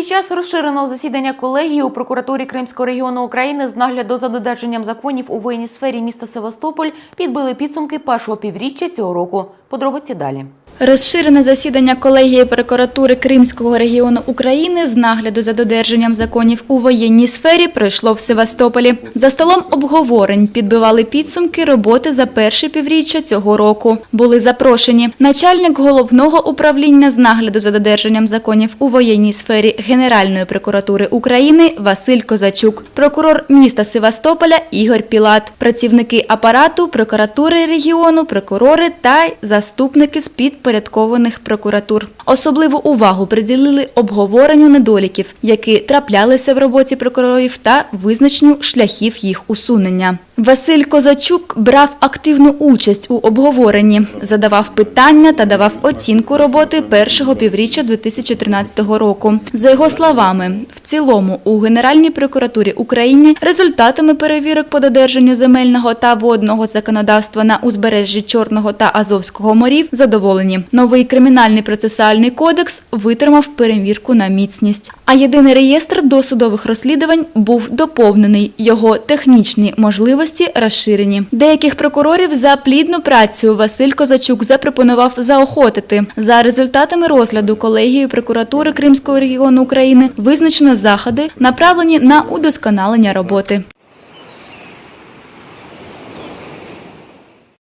Під час розширеного засідання колегії у прокуратурі Кримського регіону України з нагляду за додержанням законів у воєнній сфері міста Севастополь підбили підсумки першого півріччя цього року. Подробиці далі. Розширене засідання колегії прокуратури Кримського регіону України з нагляду за додержанням законів у воєнній сфері пройшло в Севастополі. За столом обговорень підбивали підсумки роботи за перше півріччя цього року. Були запрошені начальник головного управління з нагляду за додержанням законів у воєнній сфері Генеральної прокуратури України Василь Козачук, прокурор міста Севастополя Ігор Пілат, працівники апарату прокуратури регіону, прокурори та заступники з підпорядкованих прокуратур. Особливу увагу приділили обговоренню недоліків, які траплялися в роботі прокурорів та визначенню шляхів їх усунення. Василь Козачук брав активну участь у обговоренні, задавав питання та давав оцінку роботи першого півріччя 2013 року. За його словами, в цілому у Генеральній прокуратурі України результатами перевірок по додержанню земельного та водного законодавства на узбережжі Чорного та Азовського морів задоволені. Новий кримінальний процесуальний кодекс витримав перевірку на міцність. А єдиний реєстр досудових розслідувань був доповнений. Його технічні можливості розширені. Деяких прокурорів за плідну працю Василь Козачук запропонував заохотити. За результатами розгляду колегії прокуратури Кримського регіону України визначено заходи, направлені на удосконалення роботи.